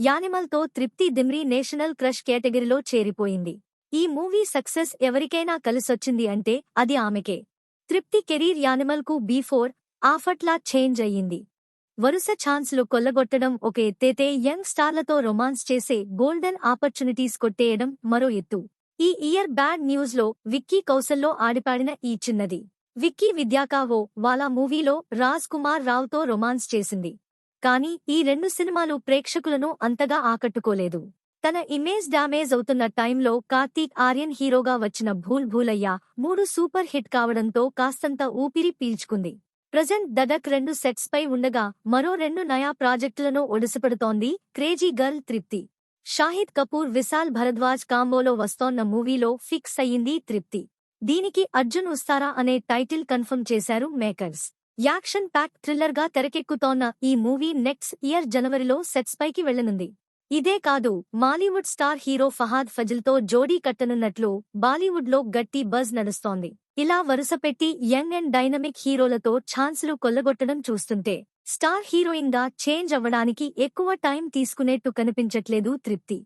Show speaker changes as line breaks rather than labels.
యానిమల్తో తృప్తి దిమ్రీ national crush కేటగిరీలో చేరిపోయింది. ఈ మూవీ సక్సెస్ ఎవరికైనా కలిసొచ్చింది అంటే అది ఆమెకే. తృప్తి కెరీర్ యానిమల్కు బీఫోర్ ఆఫట్లా చేంజ్ అయ్యింది. వరుస ఛాన్స్లు కొల్లగొట్టడం ఒక ఎత్తేతే యంగ్ స్టార్లతో రొమాన్స్ చేసే గోల్డెన్ ఆపర్చునిటీస్ కొట్టేయడం మరో ఎత్తు. ఈ ఇయర్ బ్యాడ్ న్యూస్లో విక్కీ కౌశల్లో ఆడిపాడిన ఈ చిన్నది. విక్కీ విద్యాకావో వాలా మూవీలో రాజ్ కుమార్ రావుతో రొమాన్స్ చేసింది. కానీ ఈ రెండు సినిమాలు ప్రేక్షకులను అంతగా ఆకట్టుకోలేదు. తన ఇమేజ్ డ్యామేజ్ అవుతున్న టైంలో కార్తీక్ ఆర్యన్ హీరోగా వచ్చిన భూల్ భూలయ్య మూడు సూపర్ హిట్ కావడంతో కాస్తంత ఊపిరి పీల్చుకుంది. ప్రజెంట్ దడక్ రెండు సెట్స్ పై ఉండగా మరో రెండు నయా ప్రాజెక్టులను ఒడిసిపెడుతోంది క్రేజీ గర్ల్ తృప్తి. షాహిద్ కపూర్ విశాల్ భరద్వాజ్ కాంబోలో వస్తోన్న మూవీలో ఫిక్స్ అయ్యింది తృప్తి. దీనికి అర్జున్ ఉస్తారా అనే టైటిల్ కన్ఫర్మ్ చేశారు మేకర్స్. యాక్షన్ ప్యాక్ థ్రిల్లర్గా తెరకెక్కుతోన్న ఈ మూవీ నెక్స్ట్ ఇయర్ జనవరిలో సెట్స్ పైకి వెళ్ళనుంది ఇదే కాదు మాలీవుడ్ స్టార్ హీరో ఫహాద్ ఫజిల్తో జోడీ కట్టనున్నట్లు బాలీవుడ్లో గట్టి బజ్ నడుస్తోంది. ఇలా వరుసపెట్టి యంగ్ అండ్ డైనమిక్ హీరోలతో ఛాన్సులు కొల్లగొట్టడం చూస్తుంటే స్టార్ హీరోయిన్గా చేంజ్ అవ్వడానికి ఎక్కువ టైం తీసుకునేట్టు కనిపించట్లేదు తృప్తి.